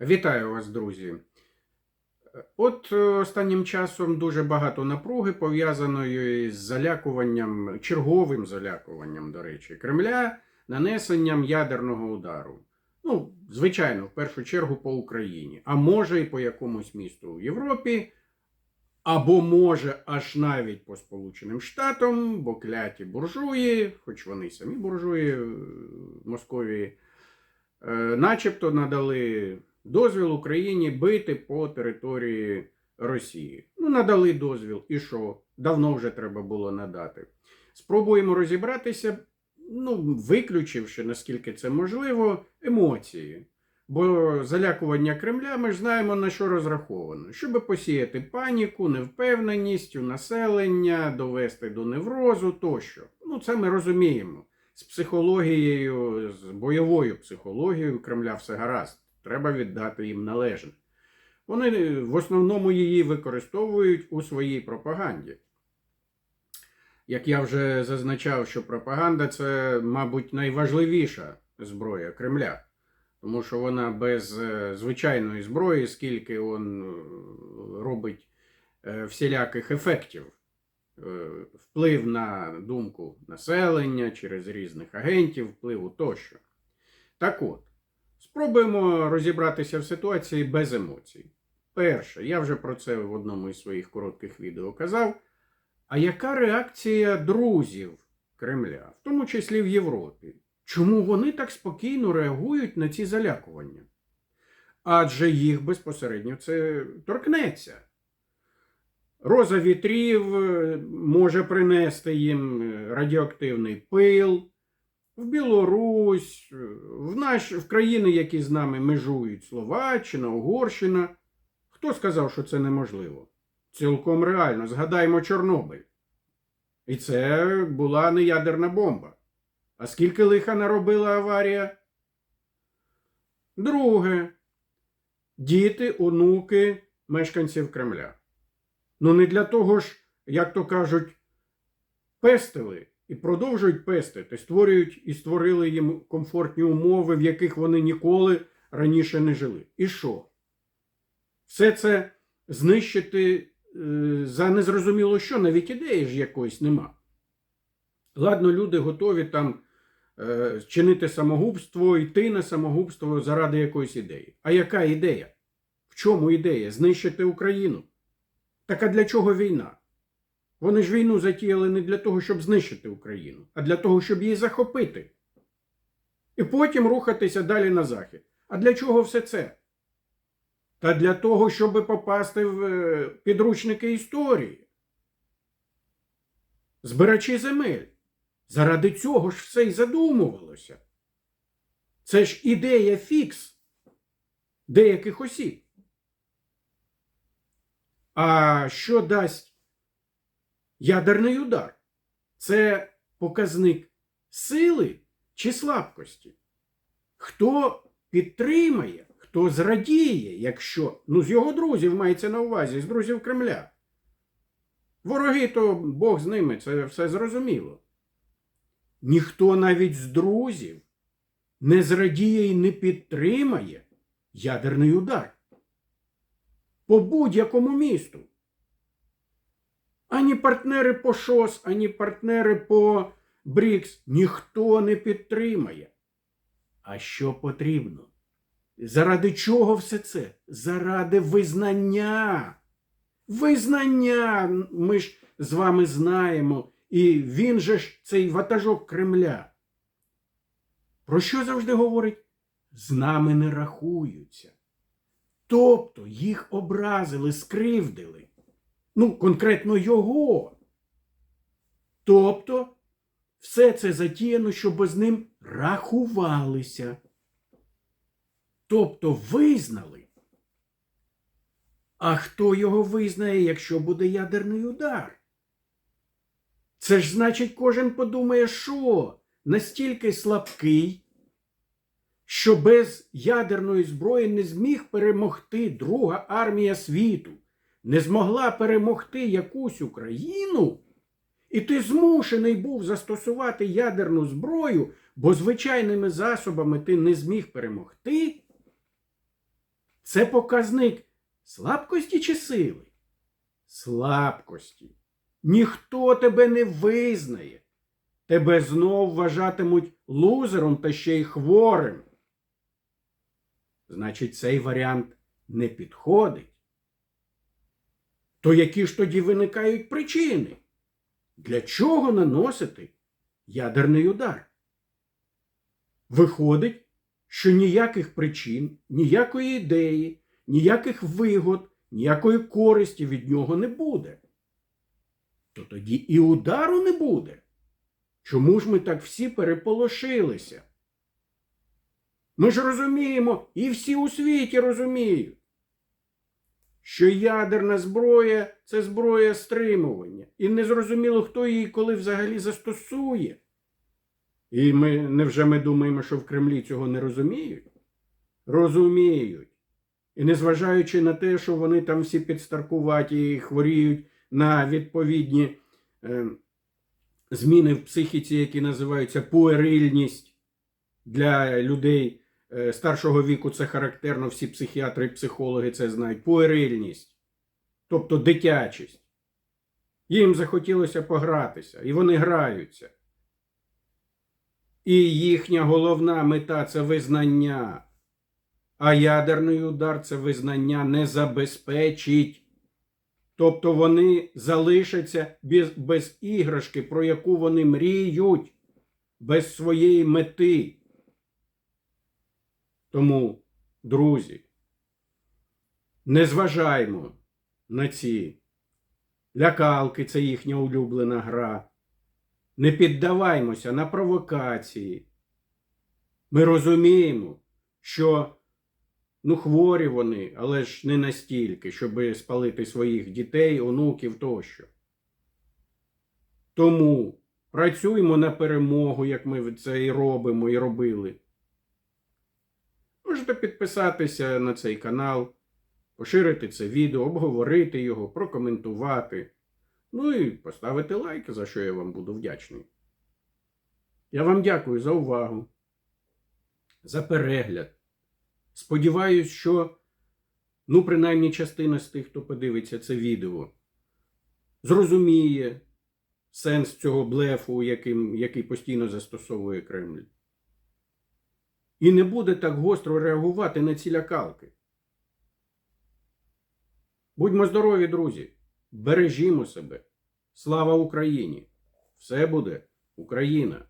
Вітаю вас, друзі. От е, останнім часом дуже багато напруги пов'язаної з залякуванням, черговим залякуванням, до речі, Кремля нанесенням ядерного удару. Ну, звичайно, в першу чергу по Україні, а може і по якомусь місту в Європі, або може аж навіть по Сполученим Штатам, бо кляті буржуї, хоч вони самі буржуї е, в Московії, е, начебто надали дозвіл Україні бити по території Росії. Ну, надали дозвіл, і що? Давно вже треба було надати. Спробуємо розібратися, ну, виключивши, наскільки це можливо, емоції. Бо залякування Кремля ми ж знаємо на що розраховано, щоб посіяти паніку, невпевненість у населення, довести до неврозу тощо. Ну, це ми розуміємо. З психологією, з бойовою психологією Кремля все гаразд. Треба віддати їм належне. Вони в основному її використовують у своїй пропаганді. Як я вже зазначав, що пропаганда це, мабуть, найважливіша зброя Кремля. Тому що вона без е, звичайної зброї, скільки він е, робить е, всіляких ефектів, Е, вплив на думку населення через різних агентів, впливу тощо. Так от, спробуємо розібратися в ситуації без емоцій. Перше, я вже про це в одному із своїх коротких відео казав. А яка реакція друзів Кремля, в тому числі в Європі? Чому вони так спокійно реагують на ці залякування? Адже їх безпосередньо це торкнеться. Роза вітрів е, може принести їм е, радіоактивний пил, в Білорусь, е, в, наш, в країни, які з нами межують Словаччина, Угорщина. Хто сказав, що це неможливо? Цілком реально. Згадаймо Чорнобиль. І це була не ядерна бомба. А скільки лиха наробила аварія? Друге. Діти, онуки мешканців Кремля. Ну не для того ж, як то кажуть, пестили і продовжують пестити, створюють і створили їм комфортні умови, в яких вони ніколи раніше не жили. І що? Все це знищити е, за незрозуміло що, навіть ідеї ж якоїсь нема. Ладно, люди готові там е, чинити самогубство, йти на самогубство заради якоїсь ідеї. А яка ідея? В чому ідея? Знищити Україну. Так а для чого війна? Вони ж війну затіяли не для того, щоб знищити Україну, а для того, щоб її захопити. І потім рухатися далі на захід. А для чого все це? Та для того, щоб попасти в е, підручники історії. Збирачі земель. Заради цього ж все й задумувалося. Це ж ідея фікс деяких осіб. А що дасть ядерний удар? Це показник сили чи слабкості? Хто підтримає, хто зрадіє, якщо, ну, з його друзів мається на увазі, з друзів Кремля. Вороги, то Бог з ними, це все зрозуміло. Ніхто навіть з друзів не зрадіє і не підтримає ядерний удар по будь-якому місту. Ані партнери по ШОС, ані партнери по БРІКС ніхто не підтримає. А що потрібно? Заради чого все це? Заради визнання. Визнання ми ж з вами знаємо, і він же ж цей ватажок Кремля. Про що завжди говорить? З нами не рахуються. Тобто їх образили, скривдили. Ну, конкретно його. Тобто, все це затіяно, щоб з ним рахувалися. Тобто визнали. А хто його визнає, якщо буде ядерний удар? Це ж значить, кожен подумає, що настільки слабкий, що без ядерної зброї не зміг перемогти Друга армія світу, не змогла перемогти якусь Україну, і ти змушений був застосувати ядерну зброю, бо звичайними засобами ти не зміг перемогти. Це показник слабкості чи сили? Слабкості. Ніхто тебе не визнає. Тебе знов вважатимуть лузером та ще й хворим. Значить, цей варіант не підходить. То які ж тоді виникають причини? Для чого наносити ядерний удар? Виходить, що ніяких причин, ніякої ідеї, ніяких вигод, ніякої користі від нього не буде. То тоді і удару не буде. Чому ж ми так всі переполошилися? Ми ж розуміємо, і всі у світі розуміють, що ядерна зброя це зброя стримування, і незрозуміло, хто її коли взагалі застосує. І ми невже ми думаємо, що в Кремлі цього не розуміють? Розуміють. І незважаючи на те, що вони там всі підстаркуваті і хворіють на відповідні е, зміни в психіці, які називаються пуерильність для людей старшого віку, це характерно, всі психіатри і психологи це знають. Пуерильність, тобто дитячість. Їм захотілося погратися, і вони граються. І їхня головна мета це визнання. А ядерний удар це визнання не забезпечить. Тобто вони залишаться без, без іграшки, про яку вони мріють, без своєї мети. Тому, друзі, не зважаймо на ці лякалки, це їхня улюблена гра. Не піддаваймося на провокації. Ми розуміємо, що ну, хворі вони, але ж не настільки, щоб спалити своїх дітей, онуків тощо. Тому працюємо на перемогу, як ми це і робимо, і робили. Можете підписатися на цей канал, поширити це відео, обговорити його, прокоментувати. Ну і поставити лайк, за що я вам буду вдячний. Я вам дякую за увагу, за перегляд. Сподіваюсь, що, ну, принаймні, частина з тих, хто подивиться це відео, зрозуміє сенс цього блефу, яким, який постійно застосовує Кремль. І не буде так гостро реагувати на ці лякалки. Будьмо здорові, друзі! Бережімо себе. Слава Україні! Все буде Україна!